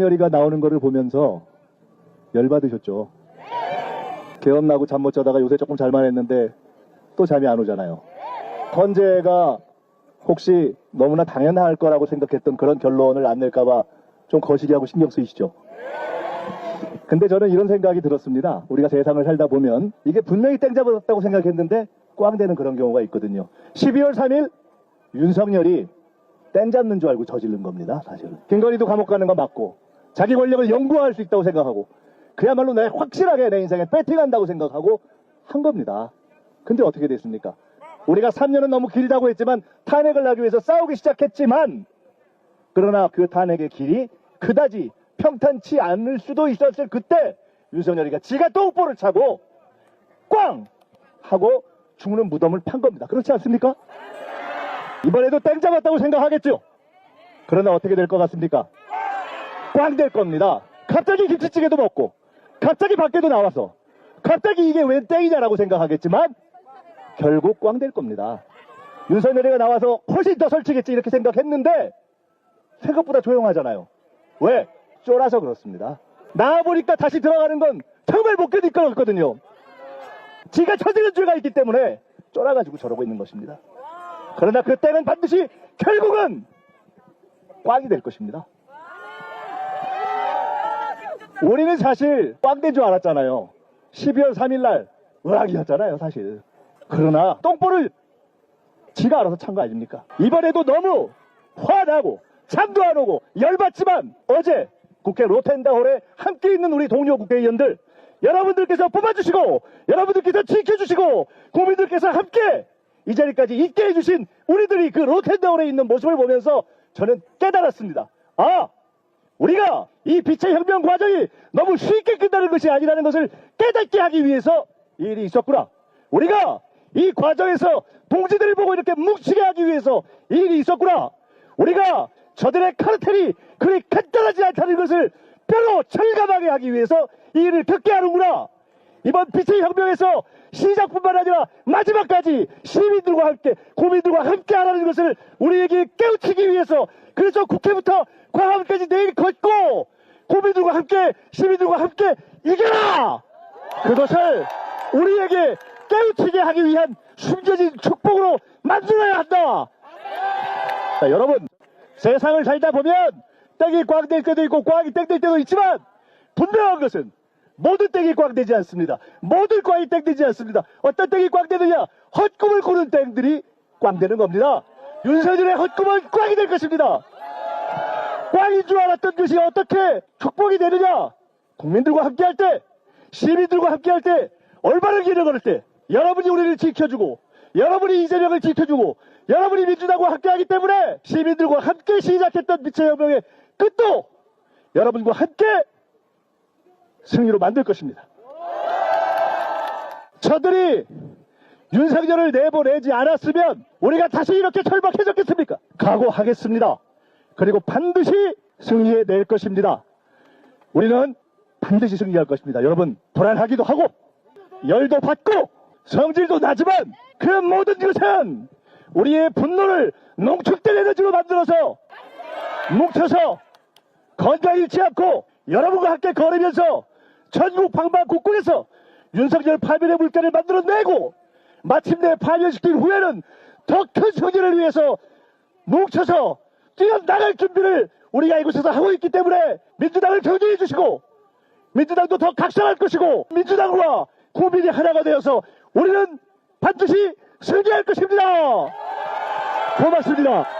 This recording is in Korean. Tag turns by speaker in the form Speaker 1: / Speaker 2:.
Speaker 1: 윤석열이가 나오는 거를 보면서 열받으셨죠. 개엄 나고 잠 못 자다가 요새 조금 잘만 했는데 또 잠이 안 오잖아요. 헌재가 혹시 너무나 당연할 거라고 생각했던 그런 결론을 안 낼까봐 좀 거시기하고 신경 쓰이시죠. 근데 저는 이런 생각이 들었습니다. 우리가 세상을 살다 보면 이게 분명히 땡 잡았다고 생각했는데 꽝 되는 그런 경우가 있거든요. 12월 3일 윤석열이 땡 잡는 줄 알고 저지른 겁니다, 사실은. 김건희도 감옥 가는 거 맞고, 자기 권력을 연구할 수 있다고 생각하고, 그야말로 내 확실하게 내 인생에 배팅한다고 생각하고 한 겁니다. 근데 어떻게 됐습니까? 우리가 3년은 너무 길다고 했지만 탄핵을 하기 위해서 싸우기 시작했지만, 그러나 그 탄핵의 길이 그다지 평탄치 않을 수도 있었을 그때 윤석열이가 지가 똥볼을 차고 꽝 하고 죽는 무덤을 판 겁니다. 그렇지 않습니까? 이번에도 땡 잡았다고 생각하겠죠? 그러나 어떻게 될 것 같습니까? 꽝 될 겁니다. 갑자기 김치찌개도 먹고, 갑자기 밖에도 나와서, 갑자기 이게 왜 땡이냐라고 생각하겠지만, 결국 꽝 될 겁니다. 윤석열이가 나와서 훨씬 더 설치겠지 이렇게 생각했는데, 생각보다 조용하잖아요. 왜? 쫄아서 그렇습니다. 나와보니까 다시 들어가는 건 정말 못 견딜 것 같거든요. 지가 저지른 죄가 있기 때문에 쫄아가지고 저러고 있는 것입니다. 그러나 그때는 반드시 결국은 꽝이 될 것입니다. 우리는 사실 꽝된줄 알았잖아요. 12월 3일 날 의학이었잖아요, 사실. 그러나 똥볼을 지가 알아서 찬 거 아닙니까? 이번에도 너무 화나고 잠도 안 오고 열받지만 어제 국회 로텐다홀에 함께 있는 우리 동료 국회의원들 여러분들께서 뽑아주시고 여러분들께서 지켜주시고 국민들께서 함께 이 자리까지 있게 해주신 우리들이 그 로텐다홀에 있는 모습을 보면서 저는 깨달았습니다. 아 우리가 이 빛의 혁명 과정이 너무 쉽게 끝나는 것이 아니라는 것을 깨닫게 하기 위해서 이 일이 있었구나. 우리가 이 과정에서 동지들을 보고 이렇게 뭉치게 하기 위해서 이 일이 있었구나. 우리가 저들의 카르텔이 그리 간단하지 않다는 것을 뼈로 철감하게 하기 위해서 이 일을 겪게 하는구나. 이번 빛의 혁명에서 시작뿐만 아니라 마지막까지 시민들과 함께 국민들과 함께 하라는 것을 우리에게 깨우치기 위해서 그래서 국회부터 광화문까지 내일 걷고 국민들과 함께 시민들과 함께 이겨라! 그것을 우리에게 깨우치게 하기 위한 숨겨진 축복으로 만들어야 한다! 자, 여러분 세상을 살다 보면 땡이 꽝 될 때도 있고 꽝이 땡 될 때도 있지만 분명한 것은 모든 땡이 꽝 되지 않습니다. 모든 꽝이 땡 되지 않습니다. 어떤 땡이 꽝 되느냐? 헛꿈을 꾸는 땡들이 꽝 되는 겁니다. 윤석열의 헛꿈은 꽝이 될 것입니다. 꽝인 줄 알았던 것이 어떻게 축복이 되느냐? 국민들과 함께 할 때, 시민들과 함께 할 때, 얼마나 길을 걸을 때, 여러분이 우리를 지켜주고, 여러분이 이재명을 지켜주고, 여러분이 민주당과 함께 하기 때문에 시민들과 함께 시작했던 미쳐혁명의 끝도 여러분과 함께 승리로 만들 것입니다. 저들이 윤석열을 내보내지 않았으면 우리가 다시 이렇게 절박해졌겠습니까? 각오하겠습니다. 그리고 반드시 승리해 낼 것입니다. 우리는 반드시 승리할 것입니다. 여러분 불안하기도 하고 열도 받고 성질도 나지만 그 모든 것은 우리의 분노를 농축된 에너지로 만들어서 뭉쳐서 건강 잃지 않고 여러분과 함께 걸으면서 전국 방방곡곡에서 윤석열 파멸의 물결을 만들어내고 마침내 파멸시킨 후에는 더큰 성진을 위해서 뭉쳐서 뛰어나갈 준비를 우리가 이곳에서 하고 있기 때문에 민주당을 격려해 주시고 민주당도 더 각성할 것이고 민주당과 국민이 하나가 되어서 우리는 반드시 승리할 것입니다. 고맙습니다.